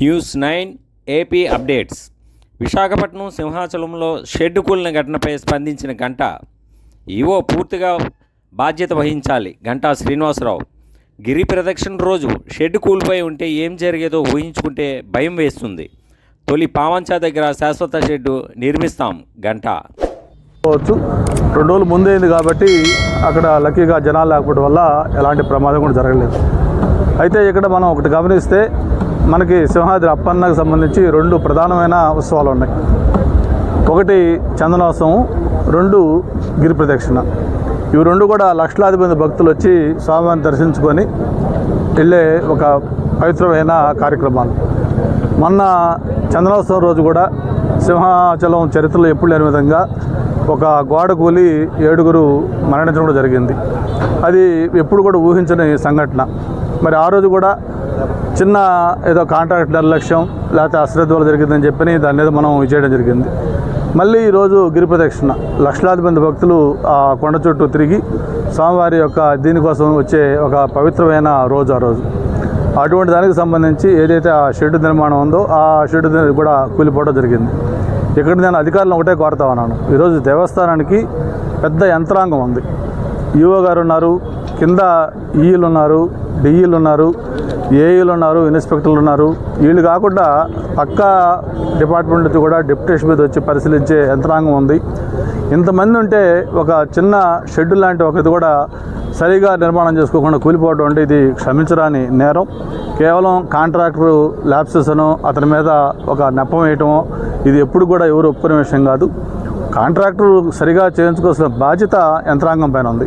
News nine AP updates. Visakhapatnam సింహాచలంలో shed కూలిన ఘటనపై స్పందించిన గంట. ఈవో పూర్తిగా బాధ్యత వహించాలి గంటా శ్రీనివాసరావు. గిరి ప్రదక్షిణ రోజు షెడ్ కూలిపోయి ఉంటే ఏం జరిగేదో ఊహించుకుంటే భయం వేస్తుంది. తొలి పావంచా దగ్గర శాశ్వత షెడ్డు నిర్మిస్తాం గంట. రెండు రోజులు ముందైంది కాబట్టి అక్కడ లక్కీగా జనాలు లేకపోవడం వల్ల ఎలాంటి ప్రమాదం కూడా జరగలేదు. అయితే ఇక్కడ మనం ఒకటి గమనిస్తే మనకి సింహాద్రి అప్పన్నకు సంబంధించి రెండు ప్రధానమైన ఉత్సవాలు ఉన్నాయి. ఒకటి చందనోత్సవం రెండు గిరి ప్రదక్షిణ. ఇవి రెండు కూడా లక్షలాది మంది భక్తులు వచ్చి స్వామివారిని దర్శించుకొని వెళ్ళే ఒక పవిత్రమైన కార్యక్రమాలు. మొన్న చందనోత్సవం రోజు కూడా సింహాచలం చరిత్రలో ఎప్పుడు లేని విధంగా ఒక గోడ కూలి ఏడుగురు మరణించడం కూడా జరిగింది. అది ఎప్పుడు కూడా ఊహించని సంఘటన. మరి ఆ రోజు కూడా చిన్న ఏదో కాంట్రాక్ట్ నిర్లక్ష్యం లేకపోతే అశ్రద్ధ వల్ల జరిగిందని చెప్పని దాని మీద మనం చేయడం జరిగింది. మళ్ళీ ఈరోజు గిరి ప్రదక్షిణ. లక్షలాది మంది భక్తులు ఆ కొండ చుట్టూ తిరిగి స్వామివారి యొక్క దీనికోసం వచ్చే ఒక పవిత్రమైన రోజు ఆ రోజు. అటువంటి దానికి సంబంధించి ఏదైతే ఆ షెడ్ నిర్మాణం ఉందో ఆ షెడ్ కూడా కూలిపోవడం జరిగింది. ఇక్కడ నేను అధికారులను ఒకటే కోరుతా ఉన్నాను. ఈరోజు దేవస్థానానికి పెద్ద యంత్రాంగం ఉంది. ఈఓ గారు ఉన్నారు కింద ఈఈలు ఉన్నారు డిఈలు ఉన్నారు ఏఈలు ఉన్నారు ఇన్స్పెక్టర్లు ఉన్నారు వీళ్ళు కాకుండా పక్క డిపార్ట్మెంట్ నుంచి కూడా డిప్యూటేషన్ మీద వచ్చి పరిశీలించే యంత్రాంగం ఉంది. ఇంతమంది ఉంటే ఒక చిన్న షెడ్ లాంటి ఒకటి కూడా సరిగా నిర్మాణం చేసుకోకుండా కూలిపోవడం అంటే ఇది క్షమించరాని నేరం. కేవలం కాంట్రాక్టర్ ల్యాబ్సెస్ అను అతని మీద ఒక నెప్పం వేయటమో ఇది ఎప్పుడు కూడా ఎవరు ఒప్పుకునే విషయం కాదు. కాంట్రాక్టర్ సరిగా చేయించుకోవాల్సిన బాధ్యత యంత్రాంగం పైన ఉంది.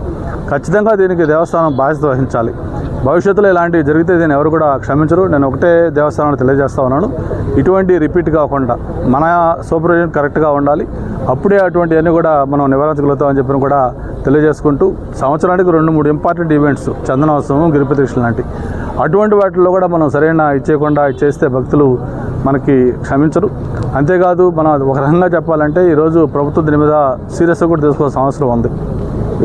ఖచ్చితంగా దీనికి దేవస్థానం బాధ్యత వహించాలి. భవిష్యత్తులో ఇలాంటివి జరిగితే దీన్ని ఎవరు కూడా క్షమించరు. నేను ఒకటే దేవస్థానాన్ని తెలియజేస్తా ఉన్నాను. ఇటువంటి రిపీట్ కాకుండా మన సూపర్విజన్ కరెక్ట్గా ఉండాలి. అప్పుడే అటువంటివన్నీ కూడా మనం నివారించగలుగుతామని చెప్పి కూడా తెలియజేసుకుంటూ సంవత్సరానికి రెండు మూడు ఇంపార్టెంట్ ఈవెంట్స్ చందనోత్సవం గిరిప్రదక్షిణ లాంటి. అటువంటి వాటిల్లో కూడా మనం సరైన ఇచ్చేయకుండా ఇచ్చేస్తే భక్తులు మనకి క్షమించరు. అంతేకాదు మనం ఒక రకంగా చెప్పాలంటే ఈరోజు ప్రభుత్వం దీని మీద సీరియస్గా కూడా తీసుకోవాల్సిన అవసరం ఉంది.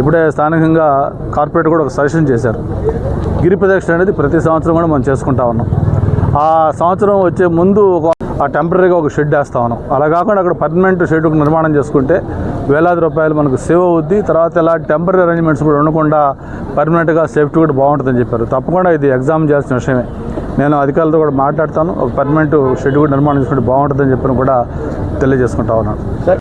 ఇప్పుడే స్థానికంగా కార్పొరేట్ కూడా ఒక సజెషన్ చేశారు. గిరి ప్రదక్షిణ అనేది ప్రతి సంవత్సరం కూడా మనం చేసుకుంటా ఉన్నాం. ఆ సంవత్సరం వచ్చే ముందు ఒక ఆ టెంపరీగా ఒక షెడ్ వేస్తా ఉన్నాం. అలా కాకుండా అక్కడ పర్మనెంట్ షెడ్ నిర్మాణం చేసుకుంటే వేలాది రూపాయలు మనకు సేవ్ అవుద్ది. తర్వాత ఇలా టెంపరీ అరేంజ్మెంట్స్ కూడా ఉండకుండా పర్మనెంట్గా సేఫ్టీ కూడా బాగుంటుందని చెప్పారు. తప్పకుండా ఇది ఎగ్జామ్ చేయాల్సిన విషయమే. నేను అధికారులతో కూడా మాట్లాడతాను. ఒక పర్మనెంట్ షెడ్యూల్ నిర్మాణం చేసుకుంటే బాగుంటుందని చెప్పని కూడా తెలియజేసుకుంటా ఉన్నాను.